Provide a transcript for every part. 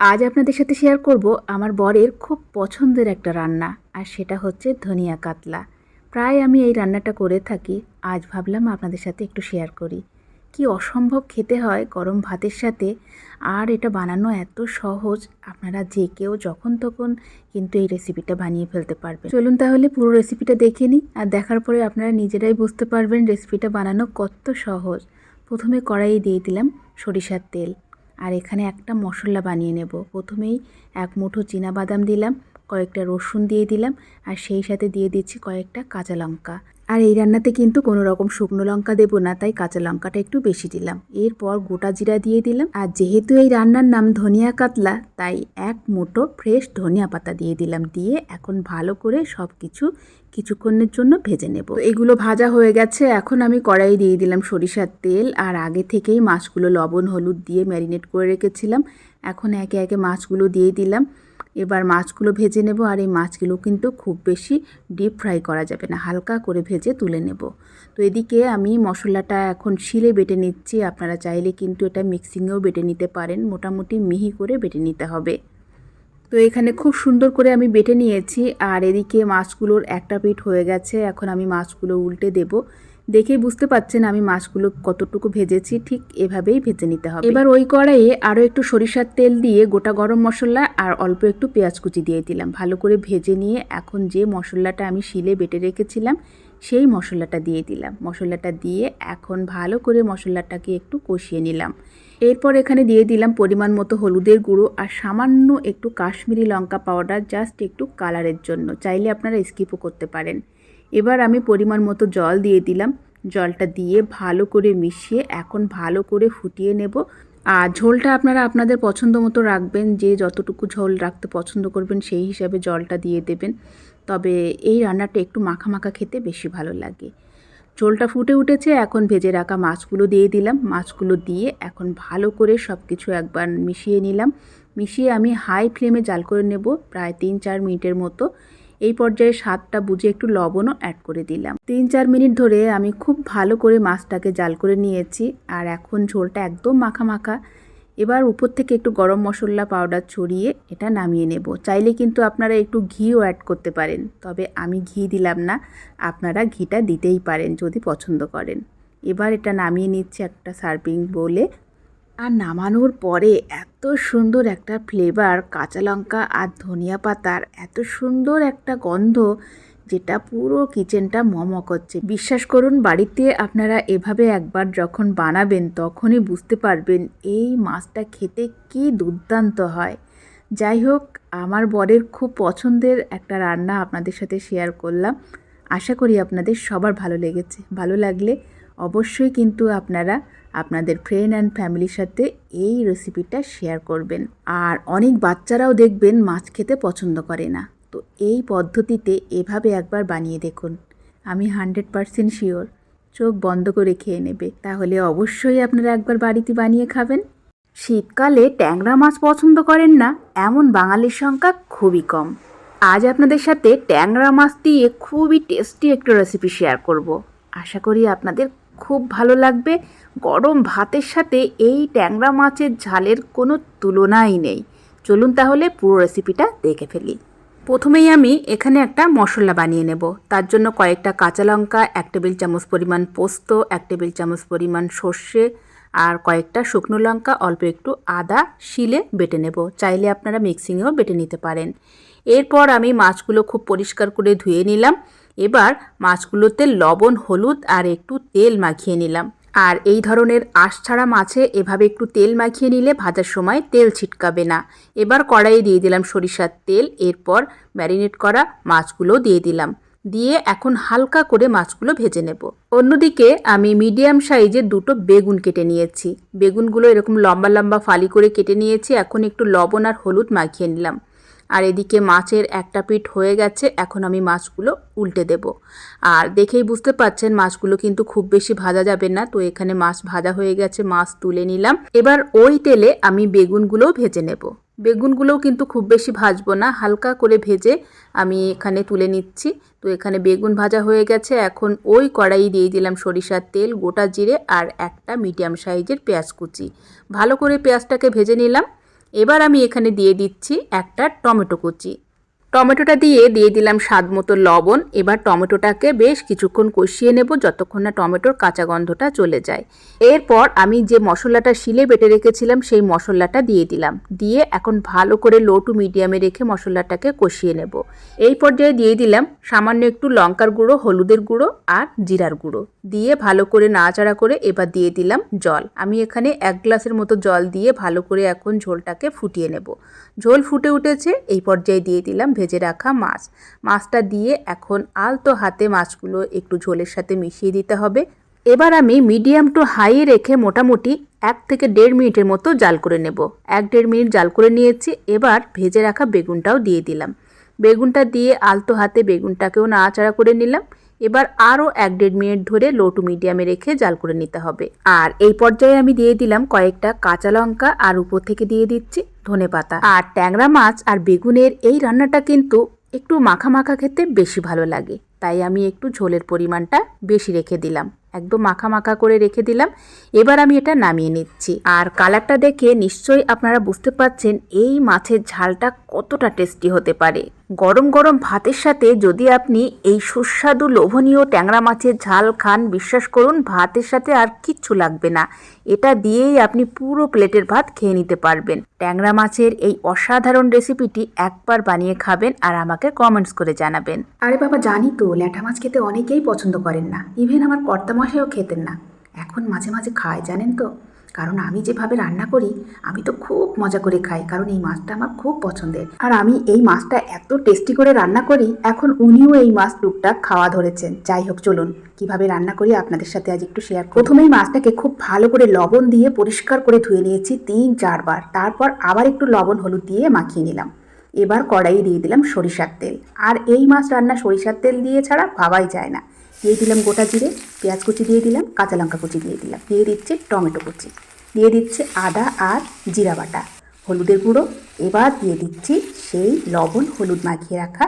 আজ আপনাদের সাথে শেয়ার করব আমার বরের খুব পছন্দের একটা রান্না, আর সেটা হচ্ছে ধনিয়া কাতলা। প্রায় আমি এই রান্নাটা করে থাকি, আজ ভাবলাম আপনাদের সাথে একটু শেয়ার করি। কি অসম্ভব খেতে হয় গরম ভাতের সাথে, আর এটা বানানো এত সহজ, আপনারা যে কেউ যখন তখন কিন্তু এই রেসিপিটা বানিয়ে ফেলতে পারবেন। চলুন তাহলে পুরো রেসিপিটা দেখে নিই, আর দেখার পরে আপনারা নিজেরাই বুঝতে পারবেন রেসিপিটা বানানো কত সহজ। প্রথমে কড়াইয়ে দিয়ে দিলাম সরিষার তেল। আর এখানে একটা মশলা বানিয়ে নেব। প্রথমেই এক মুঠো বাদাম দিলাম, কয়েকটা রসুন দিয়ে দিলাম, আর সেই সাথে দিয়ে দিচ্ছি কয়েকটা কাঁচা লঙ্কা। আর এই রান্নাতে কিন্তু কোনো রকম শুকনো লঙ্কা দেবো না, তাই কাঁচা লঙ্কাটা একটু বেশি দিলাম। এরপর গোটা জিরা দিয়ে দিলাম। আর যেহেতু এই রান্নার নাম ধনিয়া কাতলা, তাই এক মুঠো ফ্রেশ ধনিয়া পাতা দিয়ে দিলাম, দিয়ে এখন ভালো করে সব কিছু কিছুক্ষণের জন্য ভেজে নেব। এগুলো ভাজা হয়ে গেছে, এখন আমি কড়াই দিয়ে দিলাম সরিষার তেল, আর আগে থেকেই মাছগুলো লবণ, হলুদ দিয়ে ম্যারিনেট করে রেখেছিলাম। এখন একে একে মাছগুলো দিয়ে দিলাম। এবার মাছগুলো ভেজে নেব আর এই মাছগুলো কিন্তু খুব বেশি ডিপ ফ্রাই করা যাবে না, হালকা করে ভেজে তুলে নেব। তো এদিকে আমি মশলাটা এখন শিলে বেটে নিচ্ছি, আপনারা চাইলে কিন্তু এটা মিক্সিংয়েও বেটে নিতে পারেন, মোটামুটি মিহি করে বেটে নিতে হবে। তো এখানে খুব সুন্দর করে আমি বেটে নিয়েছি, আর এদিকে মাছগুলোর একটা পিঠ হয়ে গেছে, এখন আমি মাছগুলো উল্টে দেব। দেখেই বুঝতে পাচ্ছেন আমি মাছগুলো কতটুকু ভেজেছি, ঠিক এভাবেই ভেজে নিতে হবে। এবার ওই কড়াইয়ে আরও একটু সরিষার তেল দিয়ে গোটা গরম মশলা আর অল্প একটু পেঁয়াজ কুচি দিয়ে দিলাম। ভালো করে ভেজে নিয়ে এখন যে মশলাটা আমি শিলে বেটে রেখেছিলাম, সেই মশলাটা দিয়ে দিলাম। মশলাটা দিয়ে এখন ভালো করে মশলাটাকে একটু কষিয়ে নিলাম। এরপর এখানে দিয়ে দিলাম পরিমাণ মতো হলুদের গুঁড়ো আর সামান্য একটু কাশ্মীরি লঙ্কা পাউডার, জাস্ট একটু কালারের জন্য। চাইলে আপনারা স্কিপও করতে পারেন। এবার আমি পরিমাণ মতো জল দিয়ে দিলাম। জলটা দিয়ে ভালো করে মিশিয়ে এখন ভালো করে ফুটিয়ে নেব। আর ঝোলটা আপনারা আপনাদের পছন্দ মতো রাখবেন, যে যতটুকু ঝোল রাখতে পছন্দ করবেন সেই হিসাবে জলটা দিয়ে দেবেন। তবে এই রান্নাটা একটু মাখা মাখা খেতে বেশি ভালো লাগে। ঝোলটা ফুটে উঠেছে, এখন ভেজে রাখা মাছগুলো দিয়ে দিলাম। মাছগুলো দিয়ে এখন ভালো করে সব কিছু একবার মিশিয়ে নিলাম। মিশিয়ে আমি হাই ফ্লেমে জাল করে নেব, প্রায় তিন চার মিনিটের মতো। এই পর্যায়ে স্বাদটা বুঝে একটু লবণও অ্যাড করে দিলাম। তিন চার মিনিট ধরে আমি খুব ভালো করে মাছটাকে জাল করে নিয়েছি আর এখন ঝোলটা একদম মাখা মাখা। এবার উপর থেকে একটু গরম মশলা পাউডার ছড়িয়ে এটা নামিয়ে নেব। চাইলে কিন্তু আপনারা একটু ঘিও অ্যাড করতে পারেন, তবে আমি ঘি দিলাম না, আপনারা ঘিটা দিতেই পারেন যদি পছন্দ করেন। এবার এটা নামিয়ে নিচ্ছে একটা সার্ভিং বলে আর নামানোর পরে এত সুন্দর একটা ফ্লেভার কাঁচা লঙ্কা আর ধনিয়া পাতার এত সুন্দর একটা গন্ধ যেটা পুরো কিচেনটা মম করছে। বিশ্বাস করুন, বাড়িতে আপনারা এভাবে একবার যখন বানাবেন, তখনই বুঝতে পারবেন এই মাছটা খেতে কি দুর্দান্ত হয়। যাই হোক, আমার বরের খুব পছন্দের একটা রান্না আপনাদের সাথে শেয়ার করলাম। আশা করি আপনাদের সবার ভালো লেগেছে। ভালো লাগলে অবশ্যই কিন্তু আপনারা আপনাদের ফ্রেন্ড অ্যান্ড ফ্যামিলির সাথে এই রেসিপিটা শেয়ার করবেন। আর অনেক বাচ্চারাও দেখবেন মাছ খেতে পছন্দ করে না। তো এই পদ্ধতিতে এভাবে একবার বানিয়ে দেখুন। আমি হান্ড্রেড পারসেন্ট শিওর চোখ বন্ধ করে খেয়ে নেবে। তাহলে অবশ্যই আপনারা একবার বাড়িতে বানিয়ে খাবেন। শীতকালে ট্যাংরা মাছ পছন্দ করেন না, এমন বাঙালির সংখ্যা খুবই কম। আজ আপনাদের সাথে ট্যাংরা মাছ দিয়ে খুবই টেস্টি একটা রেসিপি শেয়ার করব। আশা করি আপনাদের খুব ভালো লাগবে। গরম ভাতের সাথে এই ট্যাংরা মাছের ঝালের কোনো তুলনাই নেই। চলুন তাহলে পুরো রেসিপিটা দেখে ফেলি। প্রথমেই আমি এখানে একটা মশলা বানিয়ে নেব। তার জন্য কয়েকটা কাঁচা লঙ্কা, এক টেবিল চামচ পরিমাণ পোস্ত, এক টেবিল চামচ পরিমাণ সর্ষে আর কয়েকটা শুকনো লঙ্কা, অল্প একটু আদা, শিলে বেটে নেব। চাইলে আপনারা মিক্সিংয়েও বেটে নিতে পারেন। এরপর আমি মাছগুলো খুব পরিষ্কার করে ধুয়ে নিলাম। এবার মাছগুলোতে লবণ, হলুদ আর একটু তেল মাখিয়ে নিলাম। আর এই ধরনের আঁশ ছাড়া মাছে এভাবে একটু তেল মাখিয়ে নিলে ভাজার সময় তেল ছিটকাবে না। এবার কড়াইয়ে দিয়ে দিলাম সরিষার তেল, এরপর ম্যারিনেট করা মাছগুলো দিয়ে দিলাম। দিয়ে এখন হালকা করে মাছগুলো ভেজে নেব। অন্যদিকে আমি মিডিয়াম সাইজের দুটো বেগুন কেটে নিয়েছি। বেগুনগুলো এরকম লম্বা লম্বা ফালি করে কেটে নিয়েছি। এখন একটু লবণ আর হলুদ মাখিয়ে নিলাম। আর এদিকে মাছের একটা পিঠ হয়ে গেছে, এখন আমি মাছগুলো উল্টে দেব। আর দেখেই বুঝতে পাচ্ছেন মাছগুলো কিন্তু খুব বেশি ভাজা যাবে না। তো এখানে মাছ ভাজা হয়ে গেছে, মাছ তুলে নিলাম। এবার ওই তেলে আমি বেগুনগুলোও ভেজে নেব। বেগুনগুলোও কিন্তু খুব বেশি ভাজবো না, হালকা করে ভেজে আমি এখানে তুলে নিচ্ছি। তো এখানে বেগুন ভাজা হয়ে গেছে, এখন ওই কড়াই দিয়ে দিলাম সরিষার তেল, গোটা জিরে আর একটা মিডিয়াম সাইজের পেঁয়াজ কুচি। ভালো করে পেঁয়াজটাকে ভেজে নিলাম। এবার আমি এখানে দিয়ে দিচ্ছি একটা টমেটো কুচি। টমেটোটা দিয়ে দিয়ে দিলাম স্বাদ মতো লবণ। এবার টমেটোটাকে বেশ কিছুক্ষণ কষিয়ে নেব যতক্ষণ না টমেটোর কাঁচা গন্ধটা চলে যায়। এরপর আমি যে মশলাটা শিলে বেটে রেখেছিলাম সেই মশলাটা দিয়ে দিলাম। দিয়ে এখন ভালো করে লো টু মিডিয়ামে রেখে মশলাটাকে কষিয়ে নেব। এই পর্যায়ে দিয়ে দিলাম সামান্য একটু লঙ্কার গুঁড়ো, হলুদের গুঁড়ো আর জিরার গুঁড়ো। দিয়ে ভালো করে নাড়াচাড়া করে এবার দিয়ে দিলাম জল। আমি এখানে এক গ্লাসের মতো জল দিয়ে ভালো করে এখন ঝোলটাকে ফুটিয়ে নেব। ঝোল ফুটে উঠেছে। এই পর্যায়ে দিয়ে দিলাম ভেজে রাখা মাছ। মাছটা দিয়ে এখন আলতো হাতে মাছগুলো একটু ঝোলের সাথে মিশিয়ে দিতে হবে। এবার আমি মিডিয়াম টু হাই রেখে মোটামুটি এক থেকে দেড় মিনিটের মতো জাল করে নেব। এক দেড় মিনিট জাল করে নিয়েছি। এবার ভেজে রাখা বেগুনটাও দিয়ে দিলাম। বেগুনটা দিয়ে আলতো হাতে বেগুনটাকেও নাড়াচাড়া করে নিলাম। এবার আরও এক দেড় মিনিট ধরে লো টু মিডিয়ামে রেখে জাল করে নিতে হবে। আর এই পর্যায়ে আমি দিয়ে দিলাম কয়েকটা কাঁচা লঙ্কা আর উপর থেকে দিয়ে দিচ্ছি। ধনে পাতা আর ট্যাংরা মাছ আর বেগুনের এই রান্নাটা কিন্তু একটু মাখা মাখা খেতে বেশি ভালো লাগে। তাই আমি একটু ঝোলের পরিমাণটা বেশি রেখে দিলাম। একদম মাখা মাখা করে রেখে দিলাম। এবার আমি এটা নামিয়ে নিচ্ছি। আর কালারটা দেখে নিশ্চয়ই আপনারা বুঝতে পারছেন এই মাছের ঝালটা কতটা টেস্টি হতে পারে। গরম গরম ভাতের সাথে যদি আপনি এই সুস্বাদু লোভনীয় ট্যাংরা মাছের ঝাল খান, বিশ্বাস করুন ভাতের সাথে আর কিচ্ছু লাগবে না। এটা দিয়েই আপনি পুরো প্লেটের ভাত খেয়ে নিতে পারবেন। ট্যাংরা মাছের এই অসাধারণ রেসিপিটি একবার বানিয়ে খাবেন আর আমাকে কমেন্টস করে জানাবেন। আরে বাবা, জানি তো ল্যাঠা মাছ খেতে অনেকেই পছন্দ করেন না। ইভেন আমার কর্তামশাইও খেতেন না। এখন মাঝে মাঝে খায়, জানেন তো? কারণ আমি যেভাবে রান্না করি, আমি তো খুব মজা করে খাই, কারণ এই মাছটা আমার খুব পছন্দের। আর আমি এই মাছটা এত টেস্টি করে রান্না করি, এখন উনিও এই মাছ টুকটাক খাওয়া ধরেছেন। যাই হোক, চলুন। কীভাবে রান্না করি আপনাদের সাথে আজ একটু শেয়ার প্রথমেই মাছটাকে খুব ভালো করে লবণ দিয়ে পরিষ্কার করে ধুয়ে নিয়েছি তিন চারবার তারপর আবার একটু লবণ হলুদ দিয়ে মাখিয়ে নিলাম। এবার কড়াইয়ে দিয়ে দিলাম সরিষার তেল। আর এই মাছ রান্না সরিষার তেল দিয়ে ছাড়া ভাবাই যায় না। দিয়ে দিলাম গোটা জিরে, পেঁয়াজ কুচি দিয়ে দিলাম, কাঁচা লঙ্কা কুচি দিয়ে দিলাম। দিয়ে দিচ্ছে টমেটো কুচি। দিয়ে দিচ্ছে আদা আর জিরা বাটা, হলুদের গুঁড়ো। এবার দিয়ে দিচ্ছি সেই লবণ হলুদ মাখিয়ে রাখা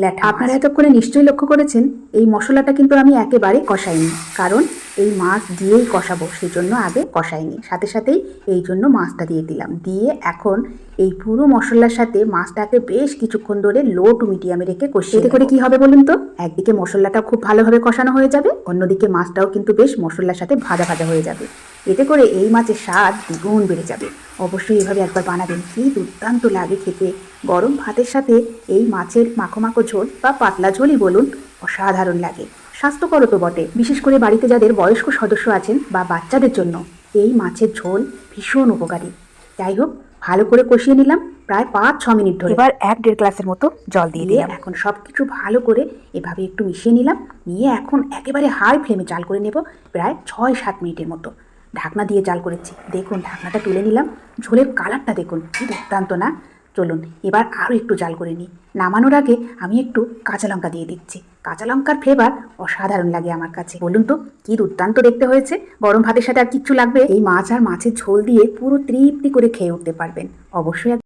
ল্যাঠা আপনারা এতক্ষণে নিশ্চয়ই লক্ষ্য করেছেন, এই মশলাটা কিন্তু আমি একেবারে কষাইনি। কারণ এই মাছ দিয়েই কষাবো সেই জন্য আগে কষাইনি। সাথে সাথেই এই জন্য মাছটা দিয়ে দিলাম। দিয়ে এখন এই পুরো মশলার সাথে মাছটাকে বেশ কিছুক্ষণ ধরে লো টু মিডিয়ামে রেখে কষিয়ে এতে করে কি হবে বলুন তো? একদিকে মশলাটা খুব ভালোভাবে কষানো হয়ে যাবে অন্যদিকে মাছটাও কিন্তু বেশ মশলার সাথে ভাজা ভাজা হয়ে যাবে। এতে করে এই মাছের স্বাদ দ্বিগুণ বেড়ে যাবে। অবশ্যই এভাবে একবার বানাবেন কি দুর্দান্ত লাগে খেতে। গরম ভাতের সাথে এই মাছের মাখো মাখো ঝোল বা পাতলা ঝোলই বলুন অসাধারণ লাগে। স্বাস্থ্যকরও তো বটে বিশেষ করে বাড়িতে যাদের বয়স্ক সদস্য আছেন বা বাচ্চাদের জন্য। এই মাছের ঝোল ভীষণ উপকারী। যাই হোক ভালো করে কষিয়ে নিলাম প্রায় পাঁচ ছ মিনিট ধরে। এবার এক দেড় গ্লাসের মতো জল দিয়ে দিলাম। এখন সব কিছু ভালো করে এভাবে একটু মিশিয়ে নিলাম নিয়ে এখন একেবারে হাই ফ্লেমে জাল করে নেব প্রায় ছয় সাত মিনিটের মতো। ঢাকনা দিয়ে জাল করেছি। দেখুন ঢাকনাটা তুলে নিলাম। ঝোলের কালারটা দেখুন কি দুর্দান্ত না? চলুন, এবার আরও একটু জাল করে নিই। নামানোর আগে আমি একটু কাঁচা লঙ্কা দিয়ে দিচ্ছি। কাঁচা লঙ্কার ফ্লেভার অসাধারণ লাগে আমার কাছে। বলুন তো, কি দুর্দান্ত দেখতে হয়েছে? গরম ভাতের সাথে আর কিচ্ছু লাগবে? এই মাছ আর মাছের ঝোল দিয়ে পুরো তৃপ্তি করে খেয়ে উঠতে পারবেন। অবশ্যই